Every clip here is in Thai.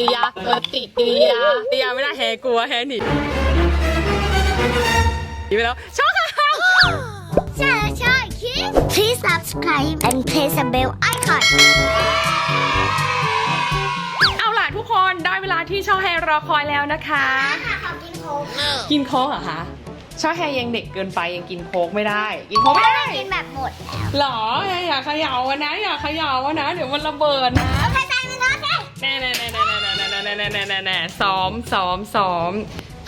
กิริยาปฏิกิริยาปฏิกิริยาไม่ได้แฮกลัวแฮหนีหนีไปแล้วชอบค่ะใช่ใช่คิด Please subscribe and press the bell icon เอาล่ะทุกคนได้เวลาที่ช่อแฮรอคอยแล้วนะคะค่ะขอกินโค้กกินโค้กเหรอคะช่อแฮยังเด็กเกินไปยังกินโค้กไม่ได้ กินโค้กไม่ได้กินแบบหมดแล้วหรออย่าเขย่าอะนะอย่าเขย่าอะนะ เดี๋ยวมันระเบิดนะ แน่แน่แน่แน่แน่แน่แน่แน่แน่แน่แน่ซ้อมซ้อมซ้อม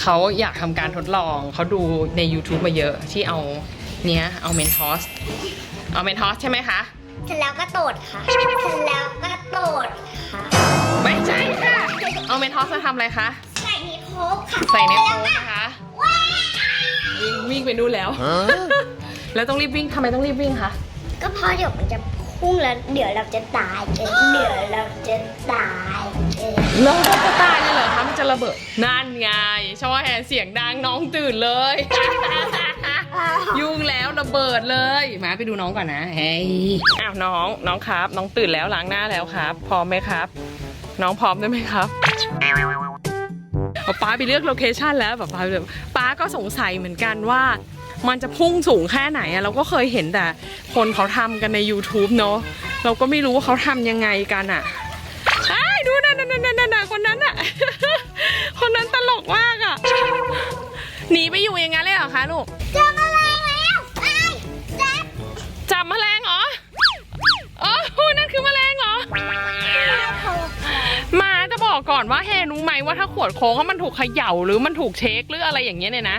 เขาอยากทำการทดลอง เขาดูใน YouTube มาเยอะที่เอาเนี้ยเอาเมนทอส เอาเมนทอสใช่ไหมคะ เสร็จแล้วก็โตดค่ะ เสร็จแล้วก็โตดค่ะ ไม่ใช่ค่ะ เอาเมนทอสมาทำอะไรคะ ใส่ในโค้กค่ะใส่ในโค้กเสร็จแล้วนะคะ ว้าววิ่งวิ่งไปนู่นแล้ว แล้วต้องรีบวิ่งทำไมต้องรีบวิ่งคะ ก็เพราะเดี๋ยวมันจะ พุ่งแล้วเดี๋ยวเราจะตายกัน เดี๋ยวเราจะตายกันเราจะตายเลยเหรอคะมันจะระเบิดนั่นไงชอแฮเสียงดังน้องตื่นเลย ยุ่งแล้วระเบิดเลยมาไปดูน้องก่อนนะเฮ้ยอ้าวน้องน้องครับ น้องตื่นแล้วล้างหน้าแล้วครับ พร้อมไหมครับ น้องพร้อมได้ไหมครับป๊าป๊าไปเลือกโลเคชันแล้วป๊าป๊าแบบป๊าก็สงสัยเหมือนกันว่า มันจะพุ่งสูงแค่ไหนอะเราก็เคยเห็นแต่คนเขาทำกันใน YouTube เนอะเราก็ไม่รู้ว่าเขาทำยังไงกันอะไอ้ดูนั่นนั่นนั่นนั่นคนนั้นอะคนนั้นตลกมากอะหนีไปอยู่อย่างนั้นเลยเหรอคะลูกเจอแมลงแล้วไอ้แจ๊บจับแมลงเหรออ๋อนั่นคือแมลงเหรอมาจะบอกก่อนว่าแฮรู้ไหมว่าถ้าขวดโค้กมันถูกเขย่าหรือมันถูกเช็คหรืออะไรอย่างเงี้ยเนี่ยนะ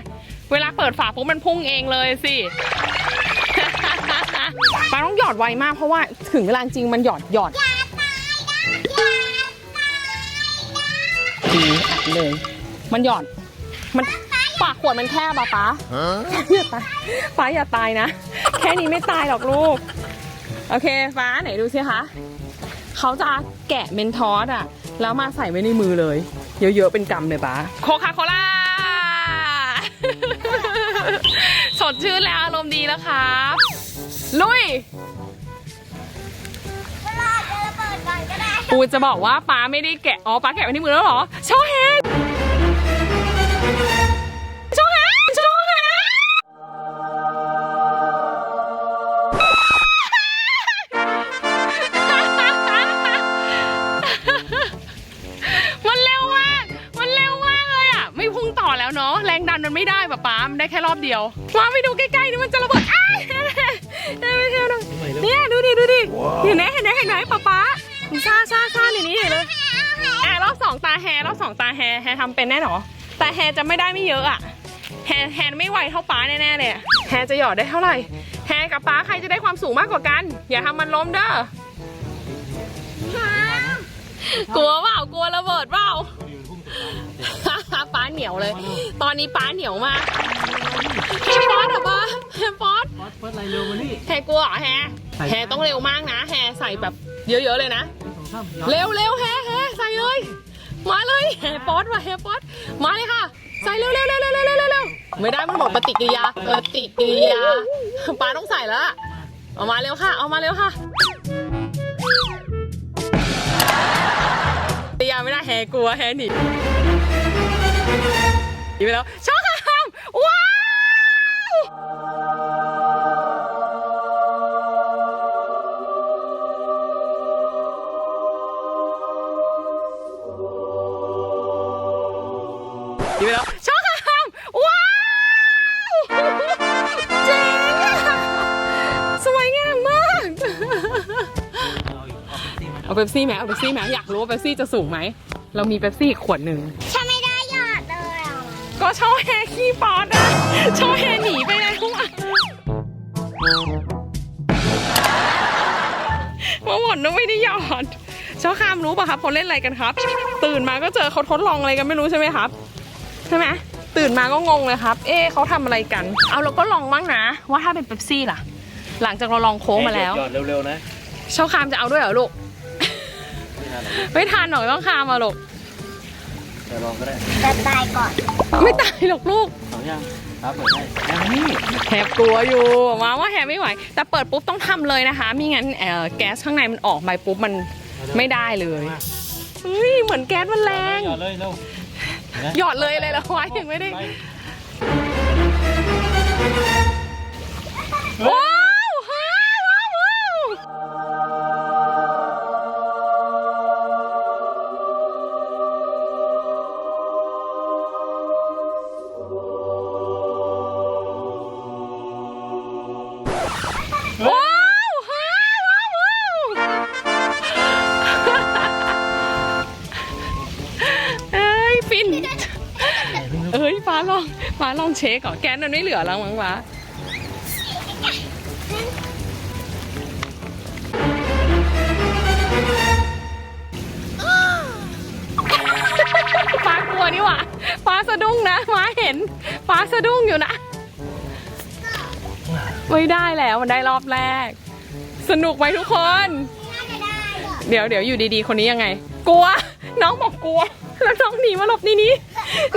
เวลาเปิดฝาปุ๊บมันพุ่งเองเลยสิปาต้องหยอดไวมากเพราะว่าถึงเวลาจริงมันหยอดหยอดดีอัดเลย มันหยอด มันปากขวดมันแคบอะป๊าอย่าตายฟ้าอย่าตายนะ แค่นี้ไม่ตายหรอกลูก โอเคฟ้าไหนดูสิคะเขาจะแกะเมนทอสอะแล้วมาใส่ไว้ในมือเลย เยอะๆเป็นกำเลยป้าโคคาโคล่า สดชื่นแล้วอารมณ์ดีแล้วครับ ลุยเวลาจะระเบิดก่อนก็ได้ปูจะบอกว่าป้าไม่ได้แกะ อ๋อป้าแกะไว้ในมือแล้วเหรอโช มันไม่ได้ป่ะป๊ามันได้แค่รอบเดียวมาไปดูใกล้ๆนี่มันจะระเบิดอ้ายได้ไม่เท่านั้นเนี่ยดูดิดูดิเห็นไหมเห็นไหมเห็นไหมป๊าป๊าซาซาซาอย่างนี้เลยอะรอบสองตาแฮรอบสองตาแฮแฮทำเป็นแน่หรอแต่แฮจะไม่ได้ไม่เยอะอะแฮแฮไม่ไวเท่าป๊าแน่ๆเลยอะแฮจะหยอดได้เท่าไหร่แฮกับป๊าใครจะได้ความสูงมากกว่ากัน อย่าทำมันล้มเด้อกลัวเปล่ากลัวระเบิดเปล่าป้า เหนียวเลย ตอนนี้ป้าเหนียวมากแฮฟอสเหรอป้าแฮฟอสฟอสเฟิร์สอะไรเร็วมานี่ แฮกลัวเหรอแฮใส่ แฮต้องเร็วมากนะ แฮใส่แบบเยอะๆเลยนะสองสามเร็วเร็วแฮแฮใส่เลย มาเลยแฮฟอสว่ะแฮฟอสมาเลยค่ะ ใส่เร็วเร็วเร็วเร็วเร็วเร็วเร็วไม่ได้มันหมดปฏิกิริยาปฏิกิริยาป้าต้องใส่แล้วอะเอามาเร็วค่ะ เอามาเร็วค่ะปฏิกิริยาไม่ได้แฮกลัวแฮหนี หนีไปแล้วชอบคำว้าวดีไปแล้วชอบคำว้าวเจ๋งอะสวยงามมาก เอาเป๊ปซี่ไหมเอาเป๊ปซี่ไหมอยากรู้ว่าเป๊ปซี่จะสูงไหม เรามีเป๊ปซี่อีกขวดหนึ่งฉัน ก็ชอบแฮขี้ป๊อดอะชอบแฮหนีไปแล้วอะมาหมดนึกไม่ได้หยอดชอบคามรู้ป่ะครับเขาเล่นอะไรกันครับ ตื่นมาก็เจอเขาทดลองอะไรกันไม่รู้ใช่ไหมครับใช่ไหมตื่นมาก็งงเลยครับ เอ๊ะเขาทำอะไรกัน เอาเราก็ลองบ้างนะ ว่าถ้าเป็นเป๊ปซี่ล่ะ หลังจากเราลองโค้งมาแล้วหยอดเร็วๆนะเช่าคามจะเอาด้วยเหรอลูกไม่ทันหรอกไม่ทันหรอกต้องคามมาลูก เดี๋ยวลองก็ได้จะตายก่อนไม่ตายหรอกลูกสองอย่างครับเปิดให้อันนี้แฮบกลัวอยู่มาว่าแฮบไม่ไหว แต่เปิดปุ๊บต้องทำเลยนะคะมิงั้นเอ่อแก๊สข้างในมันออกไปปุ๊บมันไม่ได้เลยเฮ้ยเหมือนแก๊สมันแรงหยอดเลยเร็วนะหยอดเลยเลยเหรอวะยังไม่ได้ปว้ เอ้ยฟ้าลองฟ้าลองเช็คก่อนแก๊สมันไม่เหลือแล้วมั้งฟ้าฟ้ากลัวนี่หว่าฟ้าสะดุ้งนะฟ้าเห็นฟ้าสะดุ้งอยู่นะ ไม่ได้แล้วมันได้รอบแรก สนุกไหมทุกคน เดี๋ยวเดี๋ยวอยู่ดีๆ คนนี้ยังไง กลัว น้องบอกกลัว แล้วน้องหนีมาหลบนี่นี้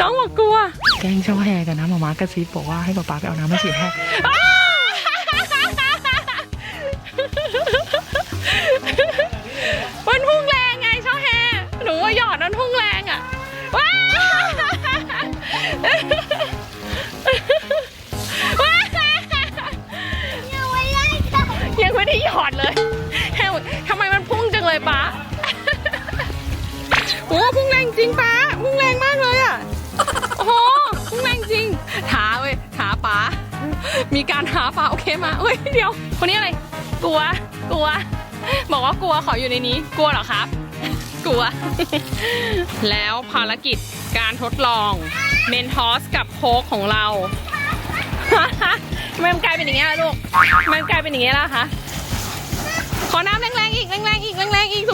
น้องบอกกลัว แกล้งเจ้าแฮกันนะมามากระซิบบอกว่าให้ป๊าป๊าไปเอาน้ำมาฉีดให้อ้าวมันพุ่งแรงไงเจ้าแฮหนูว่าหยอดมันพุ่งแรงอะว้าวว้าวยังไม่ได้ค่ะยังไม่ได้หยอดเลยแฮวทำไมมันพุ่งจังเลยป๊าโอ้พุ่งแรงจริงป๊า พุ่งแรงมากเลยอะ โอ้โหพุ่งแรงจริงท้าเว้ยท้าป๊ามีการท้าป๊าโอเคมาเฮ้ยเดี๋ยว คนนี้อะไร กลัว กลัว บอกว่ากลัวขออยู่ในนี้ กลัวเหรอครับ กลัว แล้วภารกิจการทดลองเมนทอสกับโค้กของเราทำไมมันกลายเป็นอย่างเงี้ยล่ะลูก มันกลายเป็นอย่างเงี้ยล่ะคะ ขอน้ำแรงๆอีกแรงๆอีกแรงๆอีก